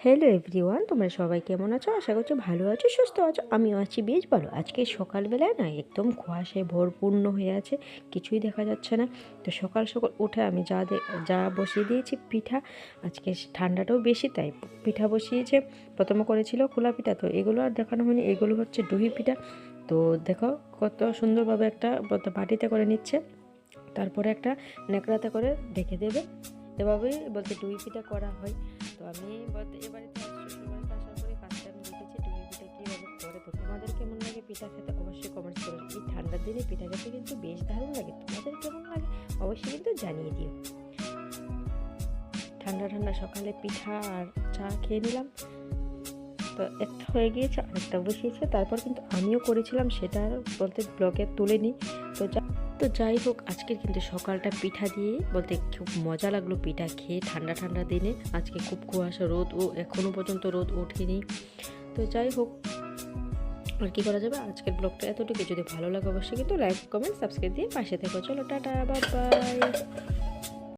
Hello everyone তোমরা সবাই কেমন আছো? আশা করছি ভালো আছো, সুস্থ আছো। আমিও আছি বেশ ভালো। আজকে সকালবেলায় না একদম কুয়াশায় ভরপূর্ণ হয়ে আছে, কিছুই দেখা যাচ্ছে না। তো সকাল সকাল উঠে আমি যা যা বসিয়ে দিয়েছি, পিঠা। আজকে ঠান্ডাটাও বেশি, তাই পিঠা বসিয়েছে। প্রথমে করেছিল খোলা পিঠা, তো এগুলো আর দেখানো হয়নি। এগুলো হচ্ছে ডুহি পিঠা। তো দেখো কত সুন্দরভাবে একটা বাটিতে করে নিচ্ছে। তারপরে একটা নেকড়াতে করে ঢেকে দেবে। এভাবেই বলতে ডুই পিঠা করা হয়। তো আমি বলতে এবারে শ্বশুরবাড়িতে আসার পরে কাজটা পিঠা তোমাদের কেমন লাগে পিঠা খেতে অবশ্যই কমেন্টস করো এই ঠান্ডার দিনে পিঠা খেতে কিন্তু বেশ দারুণ লাগে। তোমাদের কেমন লাগে অবশ্যই কিন্তু জানিয়ে দিও। ঠান্ডা ঠান্ডা সকালে পিঠা আর চা খেয়ে নিলাম। তো একটা হয়ে গিয়েছে, আরেকটা বসিয়েছে। তারপর কিন্তু আমিও করেছিলাম, সেটা বলতে ব্লগে তুলে নিই। তো যা তো যাই হোক, আজকের কিন্তু সকালটা পিঠা দিয়ে বলতে খুব মজা লাগল পিঠা খেয়ে ঠান্ডা ঠান্ডা দিনে। আজকে খুব কুয়াশা, রোদ, ও এখনও পর্যন্ত রোদ ওঠেনি। তো যাই হোক, আর কী করা যাবে? আজকের ব্লগটা এতটুকু যদি ভালো লাগে অবশ্যই কিন্তু লাইক কমেন্ট সাবস্ক্রাইব দিয়ে পাশে থেকো। চলো, টাটা বাই বাই